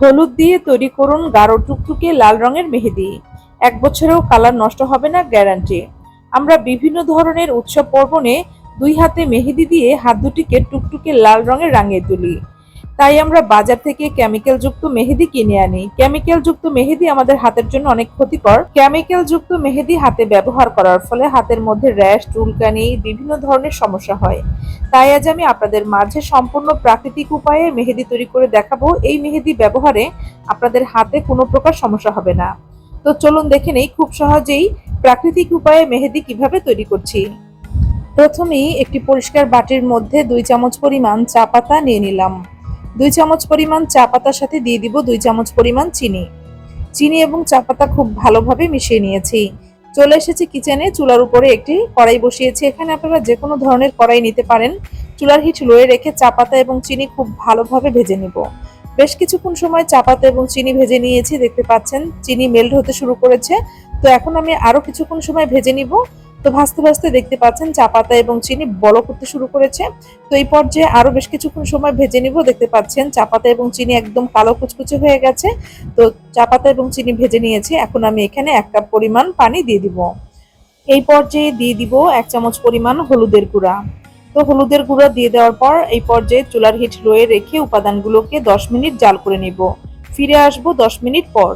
হলুদ দিয়ে তৈরি করুন গাঢ় টুকটুকে লাল রঙের মেহেদি। এক বছরেও কালার নষ্ট হবে না গ্যারান্টি। আমরা বিভিন্ন ধরনের উৎসব পর্বণে দুই হাতে মেহেদি দিয়ে হাত দুটিকে টুকটুকে লাল রঙের রাঙিয়ে তুলি। তাই আমরা বাজার থেকে কেমিক্যাল যুক্ত মেহেদি কিনে আনি। কেমিক্যাল যুক্ত মেহেদি আমাদের হাতের জন্য অনেক ক্ষতিকর। কেমিক্যাল যুক্ত মেহেদি হাতে ব্যবহার করার ফলে হাতের মধ্যে র্যাশ চুলকানি, বিভিন্ন ধরনের সমস্যা হয়। তাই আজ আমি আপনাদের মাঝে সম্পূর্ণ প্রাকৃতিক উপায়ে মেহেদি তৈরি করে দেখাবো। এই মেহেদি ব্যবহারে আপনাদের হাতে কোনো প্রকার সমস্যা হবে না। তো চলুন দেখে নেই খুব সহজেই প্রাকৃতিক উপায়ে মেহেদি কীভাবে তৈরি করছি। প্রথমেই একটি পরিষ্কার বাটির মধ্যে দুই চামচ পরিমাণ চা পাতা নিয়ে নিলাম। দুই চামচ পরিমাণ চা পাতার সাথে দিয়ে দিব দুই চামচ পরিমাণ চিনি। চিনি এবং চা পাতা খুব ভালোভাবে মিশিয়ে নিয়েছি। চলে এসেছি কিচেনে চুলার উপরে একটি কড়াই বসিয়েছি। এখানে আপনারা যে কোনো ধরনের কড়াই নিতে পারেন। চুলার হিট লোয়ে রেখে চা পাতা এবং চিনি খুব ভালোভাবে ভেজে নিব। বেশ কিছুক্ষণ সময় চা পাতা এবং চিনি ভেজে নিয়েছি, দেখতে পাচ্ছেন। চিনি মেল্ট হতে শুরু করেছে। তো এখন আমি আরও কিছুক্ষণ সময় ভেজে নিব। তো ভাজতে ভাজতে দেখতে পাচ্ছেন চা পাতা এবং চিনি বড় করতে শুরু করেছে। তো এই পর্যায়ে আরও বেশ কিছুক্ষণ সময় ভেজে নিব, দেখতে পাচ্ছেন চা পাতা এবং চিনি একদম কালো কুচকুচে হয়ে গেছে। তো চা পাতা এবং চিনি ভেজে নিয়েছি, এখন আমি এখানে এক কাপ পরিমাণ পানি দিয়ে দিব। এই পর্যায়ে দিয়ে দিব এক চামচ পরিমাণ হলুদের গুঁড়া। তো হলুদের গুঁড়া দিয়ে দেওয়ার পর এই পর্যায়ে চুলার হিট রয়ে রেখে উপাদানগুলোকে দশ মিনিট জাল করে নিব। ফিরে আসব দশ মিনিট পর।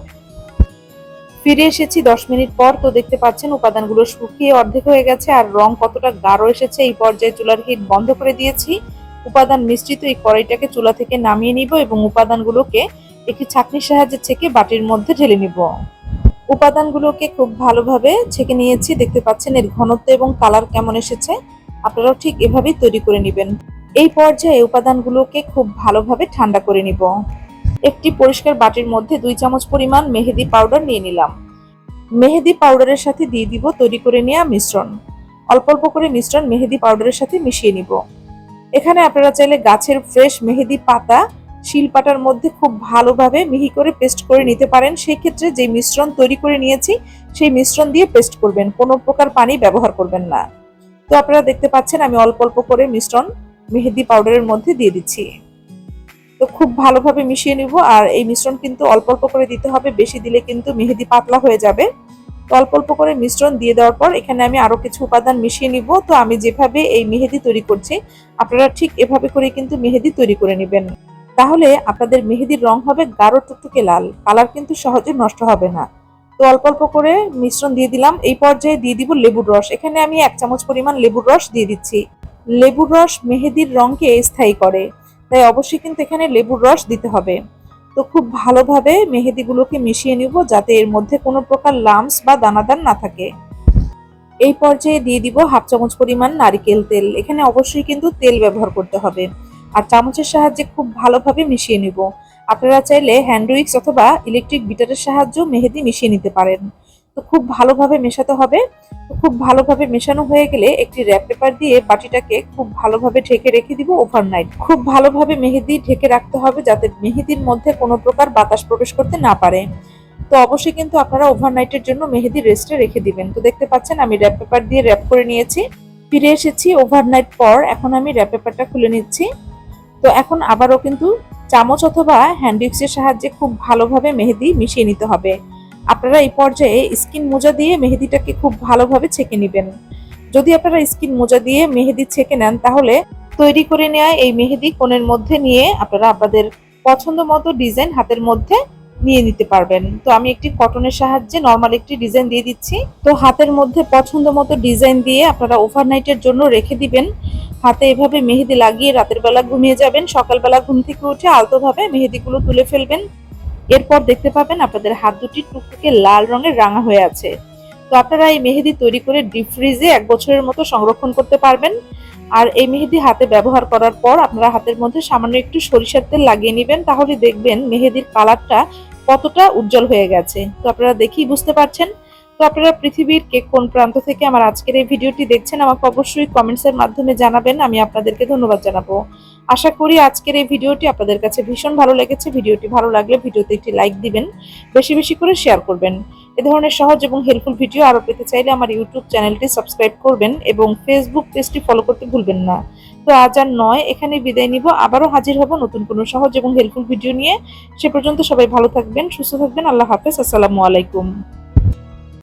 ফিরে এসেছি, দশ মিনিট পর তো দেখতে পাচ্ছেন উপাদানগুলো শুকিয়ে অর্ধেক হয়ে গেছে আর রং কতটা গাঢ় এসেছে এই পর্যায়ে চুলার হিট বন্ধ করে দিয়েছি। উপাদান মিশ্রিত এই কড়াইটাকে চুলা থেকে নামিয়ে নিব এবং উপাদানগুলোকে একটি ছাঁকনির সাহায্যে ছেঁকে বাটির মধ্যে ঢেলে নিব। উপাদানগুলোকে খুব ভালোভাবে ছেঁকে নিয়েছি, দেখতে পাচ্ছেন এর ঘনত্ব এবং কালার কেমন এসেছে। আপনারাও ঠিক এভাবেই তৈরি করে নেবেন। এই পর্যায়ে উপাদানগুলোকে খুব ভালোভাবে ঠান্ডা করে নিব। একটি পরিষ্কার বাটির মধ্যে দুই চামচ পরিমাণ মেহেদি পাউডার নিয়ে নিলাম। মেহেদি পাউডারের সাথে দিয়ে দিব তৈরি করে নেওয়া মিশ্রণ। অল্প অল্প করে মিশ্রণ মেহেদি পাউডারের সাথে মিশিয়ে নিব। এখানে আপনারা চাইলে গাছের ফ্রেশ মেহেদি পাতা শিলপাটার মধ্যে খুব ভালোভাবে মিহি করে পেস্ট করে নিতে পারেন। সেই ক্ষেত্রে যে মিশ্রণ তৈরি করে নিয়েছি, সেই মিশ্রণ দিয়ে পেস্ট করবেন। কোনো প্রকার পানি ব্যবহার করবেন না। তো আপনারা দেখতে পাচ্ছেন আমি অল্প অল্প করে মিশ্রণ মেহেদি পাউডারের মধ্যে দিয়ে দিচ্ছি। তো খুব ভালোভাবে মিশিয়ে নিব। আর এই মিশ্রণ কিন্তু অল্প অল্প করে দিতে হবে। বেশি দিলে কিন্তু মেহেদি পাতলা হয়ে যাবে। তো অল্প অল্প করে মিশ্রণ দিয়ে দেওয়ার পর এখানে আমি আরও কিছু উপাদান মিশিয়ে নিব। তো আমি যেভাবে এই মেহেদি তৈরি করছি, আপনারা ঠিক এভাবে করে কিন্তু মেহেদি তৈরি করে নেবেন। তাহলে আপনাদের মেহেদির রং হবে গাঢ় টুকটুকে লাল। কালার কিন্তু সহজে নষ্ট হবে না। তো অল্প অল্প করে মিশ্রণ দিয়ে দিলাম। এই পর্যায়ে দিয়ে দিব লেবুর রস। এখানে আমি এক চামচ পরিমাণ লেবুর রস দিয়ে দিচ্ছি। লেবুর রস মেহেদির রংকে স্থায়ী করে। তাই অবশ্যই কিন্তু এখানে লেবুর রস দিতে হবে। তো খুব ভালোভাবে মেহেদিগুলোকে মিশিয়ে নিব যাতে এর মধ্যে কোনো প্রকার লামস বা দানাদার না থাকে। এই পর্যায়ে দিয়ে দিব হাফ চামচ পরিমাণ নারিকেল তেল। এখানে অবশ্যই কিন্তু তেল ব্যবহার করতে হবে। আর চামচের সাহায্যে খুব ভালোভাবে মিশিয়ে নিব। আপনারা চাইলে হ্যান্ড অথবা ইলেকট্রিক বিটারের সাহায্যেও মেহেদি মিশিয়ে নিতে পারেন। তো খুব ভালোভাবে মেশাতে হবে। তো খুব ভালোভাবে মেশানো হয়ে গেলে একটি র্যাপ পেপার দিয়ে বাটিটাকে খুব ভালোভাবে ঢেকে রেখে দিব ওভারনাইট খুব ভালোভাবে মেহেদি ঢেকে রাখতে হবে যাতে মেহেদির মধ্যে কোনো প্রকার বাতাস প্রবেশ করতে না পারে। তো অবশ্যই কিন্তু আপনারা ওভারনাইটের জন্য মেহেদি রেস্টে রেখে দিবেন। তো দেখতে পাচ্ছেন আমি র্যাপ পেপার দিয়ে র্যাপ করে নিয়েছি। ফিরে এসেছি ওভারনাইট পর, এখন আমি র্যাপ পেপারটা খুলে নিচ্ছি। তো এখন আবারও কিন্তু চামচ অথবা হ্যান্ডিক্সের সাহায্যে খুব ভালোভাবে মেহেদি মিশিয়ে নিতে হবে। আপনারা এই পর্যায়ে স্কিন মোজা দিয়ে মেহেদিটাকে খুব ভালোভাবে ছেঁকে নেবেন। যদি আপনারা স্কিন মোজা দিয়ে মেহেদি ছেঁকে নেন, তাহলে তৈরি করে নেওয়া এই মেহেদি কোণের মধ্যে নিয়ে আপনারা আপনাদের পছন্দ মতো ডিজাইন হাতের মধ্যে নিয়ে নিতে পারবেন। তো আমি একটি কটনের সাহায্যে নর্মাল একটি ডিজাইন দিয়ে দিচ্ছি। তো হাতের মধ্যে পছন্দ মতো ডিজাইন দিয়ে আপনারা ওভারনাইটের জন্য রেখে দিবেন। হাতে এভাবে মেহেদি লাগিয়ে রাতের বেলা ঘুমিয়ে যাবেন। সকালবেলা ঘুম থেকে উঠে আলতোভাবে মেহেদিগুলো তুলে ফেলবেন। এরপর দেখতে পাবেন আপনাদের হাত দুটি টুকটুকে লাল রঙের রাঙা হয়ে আছে। তো আপনারা এই মেহেদি তৈরি করে ডিপ ফ্রিজে এক বছরের মতো সংরক্ষণ করতে পারবেন। আর এই মেহেদি হাতে ব্যবহার করার পর আপনারা হাতের মধ্যে সামান্য একটু সরিষার তেল লাগিয়ে নেবেন, তাহলে দেখবেন মেহেদির কালারটা কতটা উজ্জ্বল হয়ে গেছে। তো আপনারা দেখেই বুঝতে পারছেন। তো আপনারা পৃথিবীর কে কোন প্রান্ত থেকে আমার আজকের এই ভিডিওটি দেখছেন, আমাকে অবশ্যই কমেন্টসের মাধ্যমে জানাবেন। আমি আপনাদেরকে ধন্যবাদ জানাব। আশা করি আজকের এই ভিডিওটি আপনাদের কাছে ভীষণ ভালো লেগেছে। ভিডিওটি ভালো লাগলে ভিডিওতে একটি লাইক দিবেন, বেশি বেশি করে শেয়ার করবেন। এ ধরনের সহজ এবং হেল্পফুল ভিডিও আরও পেতে চাইলে আমার ইউটিউব চ্যানেলটি সাবস্ক্রাইব করবেন এবং ফেসবুক পেজটি ফলো করতে ভুলবেন না। তো আজ আর নয় এখানে বিদায় নিব। আবারও হাজির হব নতুন কোনো সহজ এবং হেল্পফুল ভিডিও নিয়ে। সে পর্যন্ত সবাই ভালো থাকবেন, সুস্থ থাকবেন। আল্লাহ হাফেজ। আসসালামু আলাইকুম।